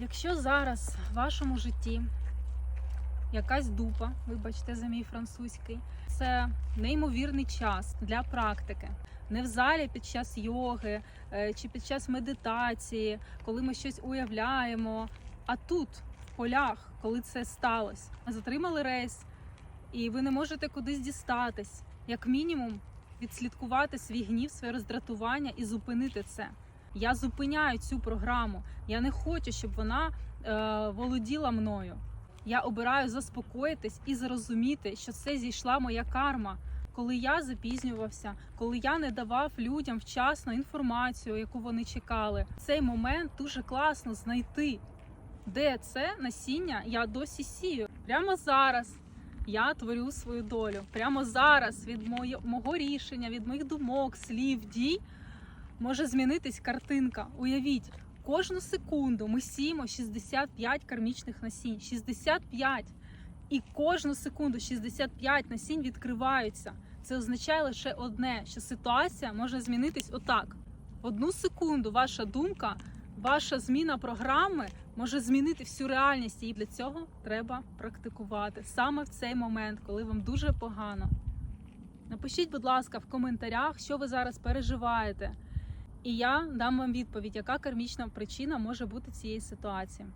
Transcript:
Якщо зараз в вашому житті якась дупа, вибачте за мій французький, це неймовірний час для практики. Не в залі під час йоги е, чи під час медитації, коли ми щось уявляємо, а тут, в полях, коли це сталося. Затримали рейс, і ви не можете кудись дістатись. Як мінімум, відслідкувати свій гнів, своє роздратування і зупинити це. Я зупиняю цю програму. Я не хочу, щоб вона е, володіла мною. Я обираю заспокоїтись і зрозуміти, що це зійшла моя карма. Коли я запізнювався, коли я не давав людям вчасно інформацію, яку вони чекали, цей момент дуже класно знайти, де це насіння я досі сію. Прямо зараз я творю свою долю. Прямо зараз від моє- мого рішення, від моїх думок, слів, дій може змінитись картинка. Уявіть, кожну секунду ми сіємо 65 кармічних насінь. 65! І кожну секунду 65 насінь відкриваються. Це означає лише одне, що ситуація може змінитись отак. В одну секунду ваша думка, ваша зміна програми може змінити всю реальність. І для цього треба практикувати саме в цей момент, коли вам дуже погано. Напишіть, будь ласка, в коментарях, що ви зараз переживаєте. І я дам вам відповідь, яка кармічна причина може бути цієї ситуації.